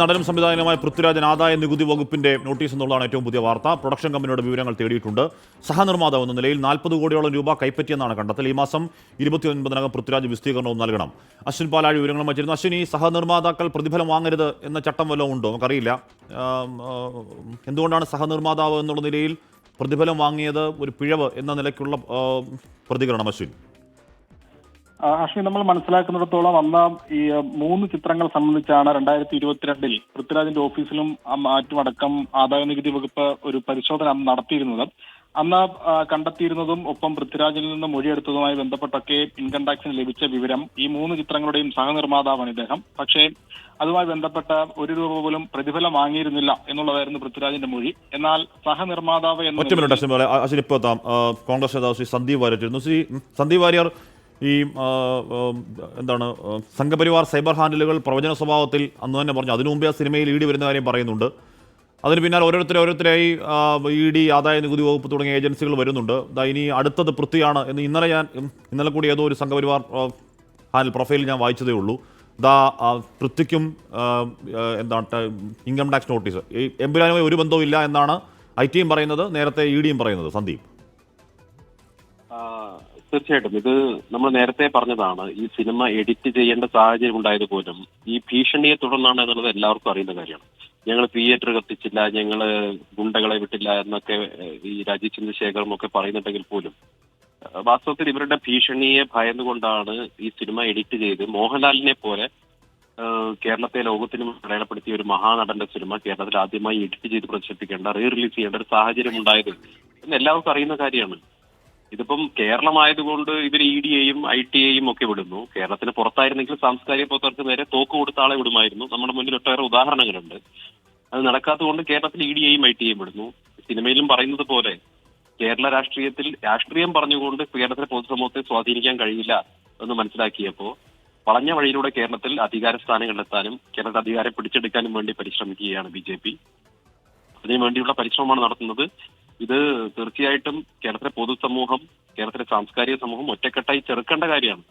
നടനും സംവിധായകനുമായ പൃഥ്വിരാജൻ ആദായ നികുതി വകുപ്പിന്റെ നോട്ടീസ് എന്നുള്ളതാണ് ഏറ്റവും പുതിയ വാർത്ത. പ്രൊഡക്ഷൻ കമ്പനിയുടെ വിവരങ്ങൾ തേടിയിട്ടുണ്ട്. സഹനിർമ്മാതാവ് എന്ന നിലയിൽ നാൽപ്പത് കോടിയോളം രൂപ കൈപ്പറ്റിയെന്നാണ് കണ്ടെത്തൽ. ഈ മാസം ഇരുപത്തിയൊൻപതിനകം പൃഥ്വിരാജ് വിസ്തീർണവും നൽകണം. അശ്വിൻ പാലാഴി വിവരങ്ങളും വച്ചിരുന്നു അശ്വിൻ ഈ സഹനിർമ്മാതാക്കൾ പ്രതിഫലം വാങ്ങരുത് എന്ന ചട്ടം വല്ലതും ഉണ്ടോ? നമുക്കറിയില്ല. എന്തുകൊണ്ടാണ് സഹനിർമ്മാതാവ് എന്നുള്ള നിലയിൽ പ്രതിഫലം വാങ്ങിയത് ഒരു പിഴവ് എന്ന നിലയ്ക്കുള്ള പ്രതികരണം അശ്വിൻ? അശ്വിൻ നമ്മൾ മനസ്സിലാക്കുന്നിടത്തോളം അന്ന് ഈ മൂന്ന് ചിത്രങ്ങൾ സംബന്ധിച്ചാണ് രണ്ടായിരത്തി ഇരുപത്തിരണ്ടിൽ പൃഥ്വിരാജിന്റെ ഓഫീസിലും മാറ്റുമടക്കം ആദായ നികുതി വകുപ്പ് ഒരു പരിശോധന അന്ന് നടത്തിയിരുന്നത് അന്ന് കണ്ടെത്തിയിരുന്നതും ഒപ്പം പൃഥ്വിരാജിൽ നിന്ന് മൊഴിയെടുത്തതുമായി ബന്ധപ്പെട്ടൊക്കെ ഇൻകം ടാക്സിന് ലഭിച്ച വിവരം ഈ മൂന്ന് ചിത്രങ്ങളുടെയും സഹനിർമ്മാതാവാണ് ഇദ്ദേഹം പക്ഷേ അതുമായി ബന്ധപ്പെട്ട ഒരു രൂപ പോലും പ്രതിഫലം വാങ്ങിയിരുന്നില്ല എന്നുള്ളതായിരുന്നു പൃഥ്വിരാജിന്റെ മൊഴി എന്നാൽ സഹനിർമ്മാതാവ് കോൺഗ്രസ് നേതാവ് ശ്രീ സന്ദീപ് വാര്യർ ശ്രീ സന്ദീപ് വാര്യർ ഈ എന്താണ് സംഘപരിവാർ സൈബർ ഹാൻഡിലുകൾ പ്രവചന സ്വഭാവത്തിൽ അന്ന് തന്നെ പറഞ്ഞു. അതിനു മുമ്പേ ആ സിനിമയിൽ ഇ ഡി വരുന്ന കാര്യം പറയുന്നുണ്ട്. അതിന് പിന്നാലെ ഓരോരുത്തരെ ഓരോരുത്തരായി ഇ ഡി ആദായ നികുതി വകുപ്പ് തുടങ്ങിയ ഏജൻസികൾ വരുന്നുണ്ട്. ഇനി അടുത്തത് പൃഥ്വിയാണ് എന്ന് ഇന്നലെ ഞാൻ ഇന്നലെ കൂടി ഏതോ ഒരു സംഘപരിവാർ ഹാനൽ പ്രൊഫൈൽ ഞാൻ വായിച്ചതേ ഉള്ളൂ. ദാ പൃഥ്വിക്കും എന്താണ് ഇൻകം ടാക്സ് നോട്ടീസ്. ഈ എമ്പുരാനുമായി ഒരു ബന്ധവും ഇല്ല എന്നാണ് ഐ ടിയും പറയുന്നത്. നേരത്തെ ഇ ഡിയും പറയുന്നത് സന്ദീപ്. തീർച്ചയായിട്ടും. ഇത് നമ്മൾ നേരത്തെ പറഞ്ഞതാണ് ഈ സിനിമ എഡിറ്റ് ചെയ്യേണ്ട സാഹചര്യം ഉണ്ടായത് പോലും ഈ ഭീഷണിയെ തുടർന്നാണ് എന്നുള്ളത് എല്ലാവർക്കും അറിയുന്ന കാര്യമാണ്. ഞങ്ങൾ തിയേറ്റർ കത്തിച്ചില്ല ഞങ്ങൾ ഗുണ്ടകളെ വിട്ടില്ല എന്നൊക്കെ ഈ രാജീവ് ചന്ദ്രശേഖറും ഒക്കെ പറയുന്നുണ്ടെങ്കിൽ പോലും വാസ്തവത്തിൽ ഇവരുടെ ഭീഷണിയെ ഭയന്നുകൊണ്ടാണ് ഈ സിനിമ എഡിറ്റ് ചെയ്ത് മോഹൻലാലിനെ പോലെ കേരളത്തെ ലോകത്തിനും അടയാളപ്പെടുത്തിയ ഒരു മഹാനടന്റെ സിനിമ കേരളത്തിൽ ആദ്യമായി എഡിറ്റ് ചെയ്ത് പ്രദർശിപ്പിക്കേണ്ട റീ റിലീസ് ചെയ്യേണ്ട ഒരു സാഹചര്യം ഉണ്ടായത് എന്ന് എല്ലാവർക്കും അറിയുന്ന കാര്യമാണ്. ഇതിപ്പം കേരളമായതുകൊണ്ട് ഇവർ ഇ ഡിയെയും ഐ ടി എയും ഒക്കെ വിടുന്നു. കേരളത്തിന് പുറത്തായിരുന്നെങ്കിൽ സാംസ്കാരിക പുറത്തർക്ക് നേരെ തോക്ക് കൊടുത്ത ആളെ വിടുമായിരുന്നു. നമ്മുടെ മുന്നിൽ ഒട്ടേറെ ഉദാഹരണങ്ങളുണ്ട്. അത് നടക്കാത്തതുകൊണ്ട് കേരളത്തിൽ ഇ ഡിയെയും ഐ ടിയെയും വിടുന്നു. സിനിമയിലും പറയുന്നത് പോലെ കേരള രാഷ്ട്രീയത്തിൽ രാഷ്ട്രീയം പറഞ്ഞുകൊണ്ട് കേരളത്തിലെ പൊതുസമൂഹത്തെ സ്വാധീനിക്കാൻ കഴിയില്ല എന്ന് മനസ്സിലാക്കിയപ്പോൾ വളഞ്ഞ വഴിയിലൂടെ കേരളത്തിൽ അധികാര സ്ഥാനങ്ങളിലെത്താനും കേരളത്തിൽ അധികാരം പിടിച്ചെടുക്കാനും വേണ്ടി പരിശ്രമിക്കുകയാണ് ബി ജെ പി. അതിനു വേണ്ടിയുള്ള പരിശ്രമമാണ് നടത്തുന്നത്. ഇത് തീർച്ചയായിട്ടും കേരളത്തിലെ പൊതുസമൂഹം കേരളത്തിലെ സാംസ്കാരിക സമൂഹം ഒറ്റക്കെട്ടായി ചെറുക്കേണ്ട കാര്യമാണ്.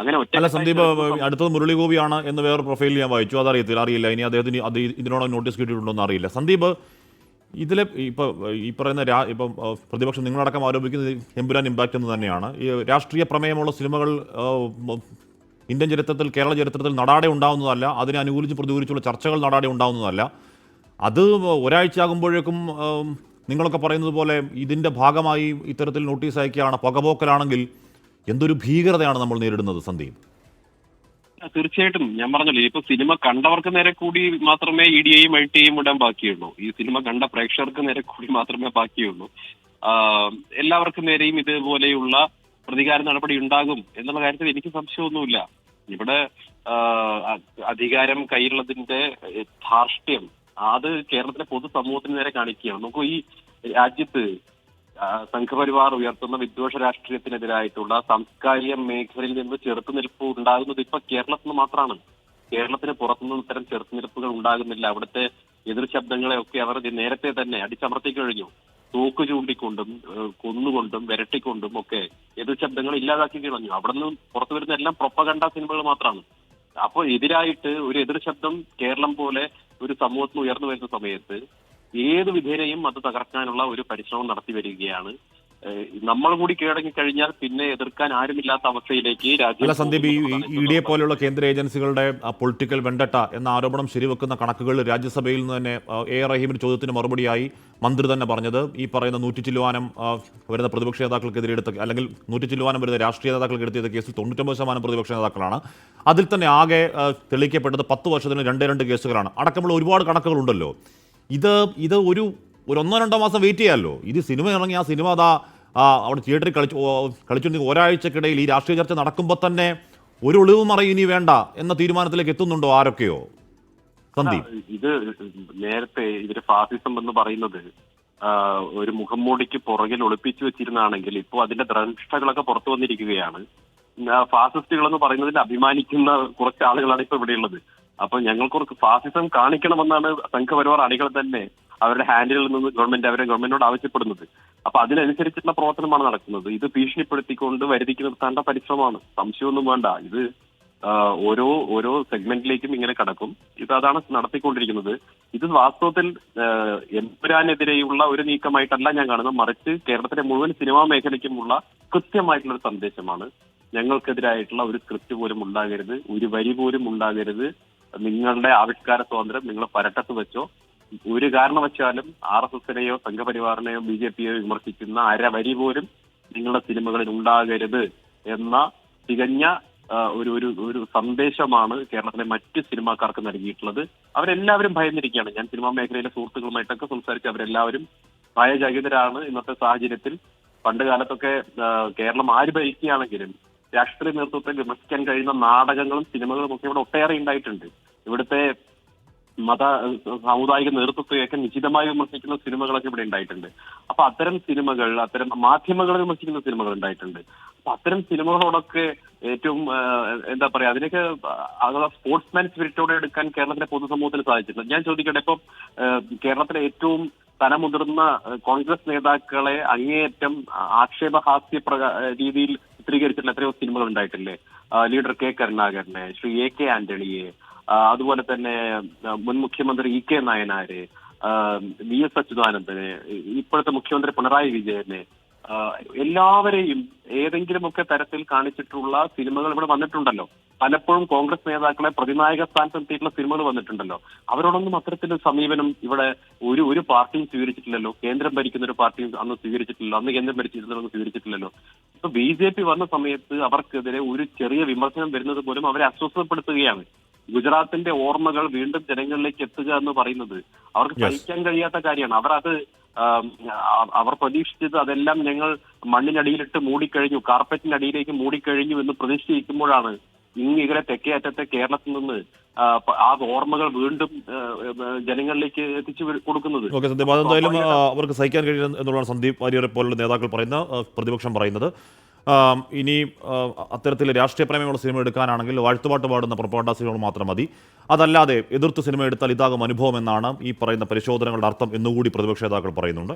അങ്ങനെ അല്ല സന്ദീപ് അടുത്തത് മുരളികോപിയാണ് എന്ന് വേറെ പ്രൊഫൈൽ ഞാൻ വായിച്ചു. അതറിയത്തില്ല അറിയില്ല. ഇനി അദ്ദേഹത്തിന് അത് ഇതിനോട് നോട്ടീസ് കിട്ടിയിട്ടുണ്ടോ അറിയില്ല. സന്ദീപ് ഇതിലെ ഇപ്പൊ ഈ പറയുന്ന രാ ഇപ്പം പ്രതിപക്ഷം നിങ്ങളടക്കം ആരോപിക്കുന്നത് എമ്പുരാൻ ഇമ്പാക്റ്റ് എന്ന് തന്നെയാണ്. ഈ രാഷ്ട്രീയ പ്രമേയമുള്ള സിനിമകൾ ഇന്ത്യൻ ചരിത്രത്തിൽ കേരള ചരിത്രത്തിൽ നടാടെ ഉണ്ടാവുന്നതല്ല. അതിനെ അനുകൂലിച്ച് പ്രതികൂലിച്ചുള്ള ചർച്ചകൾ നടാടെ ഉണ്ടാവുന്നതല്ല. അത് ഒരാഴ്ച ആകുമ്പോഴേക്കും നിങ്ങളൊക്കെ പറയുന്നത് പോലെ ഇതിന്റെ ഭാഗമായി ഇത്തരത്തിൽ നോട്ടീസ് അയക്കുകയാണ് പകപോക്കലാണെങ്കിൽ എന്തൊരു ഭീകരതയാണ് നമ്മൾ നേരിടുന്നത് സന്ദീപ്? തീർച്ചയായിട്ടും. ഞാൻ പറഞ്ഞല്ലോ ഇപ്പൊ സിനിമ കണ്ടവർക്ക് നേരെ കൂടി മാത്രമേ ഇ ഡിയെയും ഐ ടിയെയും ഇടാൻ ബാക്കിയുള്ളൂ. ഈ സിനിമ കണ്ട പ്രേക്ഷകർക്ക് നേരെ കൂടി മാത്രമേ ബാക്കിയുള്ളൂ. എല്ലാവർക്കും നേരെയും ഇതുപോലെയുള്ള പ്രതികാര നടപടി ഉണ്ടാകും എന്നുള്ള കാര്യത്തിൽ എനിക്ക് സംശയമൊന്നുമില്ല. ഇവിടെ അധികാരം കയ്യിലുള്ളതിന്റെ ധാർഷ്ട്യം അത് കേരളത്തിലെ പൊതുസമൂഹത്തിന് നേരെ കാണിക്കുകയാണ്. നമുക്ക് ഈ രാജ്യത്ത് സംഘപരിവാർ ഉയർത്തുന്ന വിദ്വേഷ രാഷ്ട്രീയത്തിനെതിരായിട്ടുള്ള സാംസ്കാരിക മേഖലയിൽ നിന്ന് ചെറുത്തുനിൽപ്പ് ഉണ്ടാകുന്നത് ഇപ്പൊ കേരളത്തിൽ നിന്ന് മാത്രമാണ്. കേരളത്തിന് പുറത്തുനിന്ന് ഇത്തരം ചെറുത്തുനിൽപ്പുകൾ ഉണ്ടാകുന്നില്ല. അവിടുത്തെ എതിർ ശബ്ദങ്ങളെ ഒക്കെ അവർ നേരത്തെ തന്നെ അടിച്ചമർത്തി കഴിഞ്ഞു. തൂക്ക് ചൂണ്ടിക്കൊണ്ടും കൊന്നുകൊണ്ടും വിരട്ടിക്കൊണ്ടും ഒക്കെ എതിർ ശബ്ദങ്ങൾ ഇല്ലാതാക്കി കളഞ്ഞു. അവിടെ നിന്ന് പുറത്തു വരുന്ന എല്ലാം പ്രൊപ്പകണ്ട സിനിമകൾ മാത്രമാണ്. അപ്പോൾ എതിരായിട്ട് ഒരു എതിർ ശബ്ദം കേരളം പോലെ ഒരു സമൂഹത്തിന് ഉയർന്നു വരുന്ന സമയത്ത് ഏത് വിധേനയും അത് തകർക്കാനുള്ള ഒരു പരിശ്രമം നടത്തി വരികയാണ് നമ്മൾ കൂടി കീഴടങ്ങി കഴിഞ്ഞാൽ പിന്നെ എതിർക്കാൻ ആരുമില്ലാത്ത അവസ്ഥയിലേക്ക് രാജ്യം സന്ദീപ് ഈ പോകുന്നു ഇ പോലെയുള്ള കേന്ദ്ര ഏജൻസികളുടെ പൊളിറ്റിക്കൽ വെണ്ടട്ട എന്ന ആരോപണം ശരിവെക്കുന്ന കണക്കുകൾ രാജ്യസഭയിൽ നിന്ന് തന്നെ എ. റഹീമിന്റെ ചോദ്യത്തിന് മറുപടിയായി മന്ത്രി തന്നെ പറഞ്ഞത്. ഈ പറയുന്ന നൂറ്റി ചില്ലുവാനം വരുന്ന പ്രതിപക്ഷ നേതാക്കൾക്കെതിരെ എടുത്ത അല്ലെങ്കിൽ നൂറ്റി ചില്ലുവാനം വരുന്ന രാഷ്ട്രീയ നേതാക്കൾക്ക് എടുത്ത കേസിൽ തൊണ്ണൂറ്റൊമ്പത് ശതമാനം പ്രതിപക്ഷ നേതാക്കളാണ്. അതിൽ തന്നെ ആകെ തെളിയിക്കപ്പെട്ടത് പത്ത് വർഷത്തിന് രണ്ടേ രണ്ട് കേസുകളാണ്. അടക്കമുള്ള ഒരുപാട് കണക്കുകളുണ്ടല്ലോ. ഇത് ഇത് ഒരു ഒരു ഒന്നോ രണ്ടോ മാസം വെയിറ്റ് ചെയ്യാമല്ലോ ഇത് സിനിമ ഇറങ്ങി ആ സിനിമ അതാ അവിടെ തിയേറ്ററിൽ കളിച്ചു കളിച്ചുകൊണ്ടിരിക്കുന്ന ഒരാഴ്ചക്കിടയിൽ ഈ രാഷ്ട്രീയ ചർച്ച നടക്കുമ്പോൾ തന്നെ ഒരു ഒളിവ് മറയും ഇനി വേണ്ട എന്ന തീരുമാനത്തിലേക്ക് എത്തുന്നുണ്ടോ ആരൊക്കെയോ? ഇത് നേരത്തെ ഇവർ ഫാസിസം എന്ന് പറയുന്നത് ഒരു മുഖംമൂടിക്ക് പുറകിൽ ഒളിപ്പിച്ചു വെച്ചിരുന്നാണെങ്കിൽ ഇപ്പോൾ അതിന്റെ ദ്രഷ്ടകളൊക്കെ പുറത്തു വന്നിരിക്കുകയാണ്. ഫാസിസ്റ്റുകൾ എന്ന് പറയുന്നതിൽ അഭിമാനിക്കുന്ന കുറച്ച് ആളുകളാണ് ഇപ്പൊ ഇവിടെയുള്ളത്. അപ്പൊ ഞങ്ങൾക്കുറച്ച് ഫാസിസം കാണിക്കണമെന്നാണ് സംഘപരിവാർ അണികൾ തന്നെ അവരുടെ ഹാൻഡിലിൽ നിന്ന് ഗവൺമെന്റ് അവരെ ഗവൺമെന്റിനോട് ആവശ്യപ്പെടുന്നത്. അപ്പൊ അതിനനുസരിച്ചുള്ള പ്രവർത്തനമാണ് നടക്കുന്നത്. ഇത് ഭീഷണിപ്പെടുത്തിക്കൊണ്ട് വരുതിക്ക് നിർത്താനുള്ള പരിശ്രമമാണ്. സംശയമൊന്നും വേണ്ട. ഇത് ഓരോ ഓരോ സെഗ്മെന്റിലേക്കും ഇങ്ങനെ കടക്കും. ഇത് അതാണ് നടത്തിക്കൊണ്ടിരിക്കുന്നത്. ഇത് വാസ്തവത്തിൽ എംപുരാനെതിരെയുള്ള ഒരു നീക്കമായിട്ടല്ല ഞാൻ കാണുന്നത്. മറിച്ച് കേരളത്തിലെ മുഴുവൻ സിനിമാ മേഖലയ്ക്കുമുള്ള കൃത്യമായിട്ടുള്ള ഒരു സന്ദേശമാണ്. ഞങ്ങൾക്കെതിരായിട്ടുള്ള ഒരു സ്ക്രിപ്റ്റ് പോലും ഉണ്ടാകരുത്. ഒരു വരി പോലും ഉണ്ടാകരുത്. നിങ്ങളുടെ ആവിഷ്കാര സ്വാതന്ത്ര്യം നിങ്ങളെ പരട്ടത്ത് വെച്ചോ. ഒരു കാരണവശാലും ആർ എസ് എസിനെയോ സംഘപരിവാറിനെയോ ബി ജെ പിയെയോ വിമർശിക്കുന്ന അരവരി പോലും നിങ്ങളുടെ സിനിമകളിൽ ഉണ്ടാകരുത് എന്ന തികഞ്ഞ ഒരു ഒരു ഒരു സന്ദേശമാണ് കേരളത്തിലെ മറ്റ് സിനിമാക്കാർക്ക് നൽകിയിട്ടുള്ളത്. അവരെല്ലാവരും ഭയന്നിരിക്കുകയാണ്. ഞാൻ സിനിമാ മേഖലയിലെ സുഹൃത്തുക്കളുമായിട്ടൊക്കെ സംസാരിച്ച് അവരെല്ലാവരും ഭയചകിതരാണ് ഇന്നത്തെ സാഹചര്യത്തിൽ. പണ്ട് കാലത്തൊക്കെ കേരളം ആര് ഭരിക്കുകയാണെങ്കിലും രാഷ്ട്രീയ നേതൃത്വത്തെ വിമർശിക്കാൻ കഴിയുന്ന നാടകങ്ങളും സിനിമകളും ഒക്കെ ഇവിടെ ഒട്ടേറെ ഉണ്ടായിട്ടുണ്ട്. ഇവിടുത്തെ മത സാമുദായിക നേതൃത്വത്തെയൊക്കെ നിശിതമായി വിമർശിക്കുന്ന സിനിമകളൊക്കെ ഇവിടെ ഉണ്ടായിട്ടുണ്ട്. അപ്പൊ അത്തരം സിനിമകൾ അത്തരം മാധ്യമങ്ങളെ വിമർശിക്കുന്ന സിനിമകൾ ഉണ്ടായിട്ടുണ്ട്. അപ്പൊ അത്തരം സിനിമകളോടൊക്കെ ഏറ്റവും എന്താ പറയാ അതിനൊക്കെ അഥവാ സ്പോർട്സ്മാൻ സ്പിരിറ്റോടെ എടുക്കാൻ കേരളത്തിലെ പൊതുസമൂഹത്തിന് സാധിച്ചിട്ടുണ്ട്. ഞാൻ ചോദിക്കട്ടെ ഇപ്പം കേരളത്തിലെ ഏറ്റവും തലമുതിർന്ന മുതിർന്ന കോൺഗ്രസ് നേതാക്കളെ അങ്ങേയറ്റം ആക്ഷേപഹാസ്യ രീതിയിൽ ചിത്രീകരിച്ചിട്ടുള്ള എത്രയോ സിനിമകൾ ഉണ്ടായിട്ടില്ലേ? ലീഡർ കെ കരുണാകരനെ ശ്രീ എ കെ ആന്റണിയെ അതുപോലെ തന്നെ മുൻ മുഖ്യമന്ത്രി E K Nayanar V S Achuthanandan ഇപ്പോഴത്തെ മുഖ്യമന്ത്രി പിണറായി വിജയനെ എല്ലാവരെയും ഏതെങ്കിലുമൊക്കെ തരത്തിൽ കാണിച്ചിട്ടുള്ള സിനിമകൾ ഇവിടെ വന്നിട്ടുണ്ടല്ലോ. പലപ്പോഴും കോൺഗ്രസ് നേതാക്കളെ പ്രതിനായക സ്ഥാനത്ത് എത്തിയിട്ടുള്ള സിനിമകൾ വന്നിട്ടുണ്ടല്ലോ. അവരോടൊന്നും അത്തരത്തിലൊരു സമീപനം ഇവിടെ ഒരു ഒരു പാർട്ടിയും സ്വീകരിച്ചിട്ടില്ലല്ലോ. കേന്ദ്രം ഭരിക്കുന്ന ഒരു പാർട്ടിയും അന്ന് സ്വീകരിച്ചിട്ടില്ലല്ലോ. അന്ന് കേന്ദ്രം ഭരിച്ചിരുന്നതൊന്നും സ്വീകരിച്ചിട്ടില്ലല്ലോ. ഇപ്പൊ ബി ജെ പി വന്ന സമയത്ത് അവർക്കെതിരെ ഒരു ചെറിയ വിമർശനം വരുന്നത് പോലും അവരെ അസ്വസ്ഥപ്പെടുത്തുകയാണ്. ഗുജറാത്തിന്റെ ഓർമ്മകൾ വീണ്ടും ജനങ്ങളിലേക്ക് എത്തുക എന്ന് പറയുന്നത് അവർക്ക്. സഹിക്കാൻ കഴിയാത്ത കാര്യമാണ്. അവർ അത് അവർ പ്രതീക്ഷിച്ചത് അതെല്ലാം ഞങ്ങൾ മണ്ണിനടിയിലിട്ട് മൂടിക്കഴിഞ്ഞു കാർപ്പറ്റിനടിയിലേക്ക് മൂടിക്കഴിഞ്ഞു എന്ന് പ്രതീക്ഷിച്ചിരിക്കുമ്പോഴാണ് ഇങ്ങനെ തെക്കേ അറ്റത്തെ കേരളത്തിൽ നിന്ന് ആ, ഓർമ്മകൾ വീണ്ടും ജനങ്ങളിലേക്ക് എത്തിച്ചു കൊടുക്കുന്നത്. ഓക്കെ സന്ദീപ് അതെന്തായാലും അവർക്ക് സഹിക്കാൻ കഴിയും എന്നുള്ളതാണ് സന്ദീപ് വാര്യരെ പോലുള്ള നേതാക്കൾ പറയുന്ന പ്രതിപക്ഷം പറയുന്നത്. ഇനി അത്തരത്തിൽ രാഷ്ട്രീയ പ്രേമയുള്ള സിനിമ എടുക്കാനാണെങ്കിൽ വാഴ്ത്തുപാട്ട് പാടുന്ന പ്രൊപ്പാണ്ട സിനിമകൾ മാത്രം മതി. അതല്ലാതെ എതിർത്ത് സിനിമ എടുത്താൽ ഇതാകും അനുഭവം എന്നാണ് ഈ പറയുന്ന പരിശോധനകളുടെ അർത്ഥം എന്നുകൂടി പ്രതിപക്ഷ നേതാക്കൾ പറയുന്നുണ്ട്.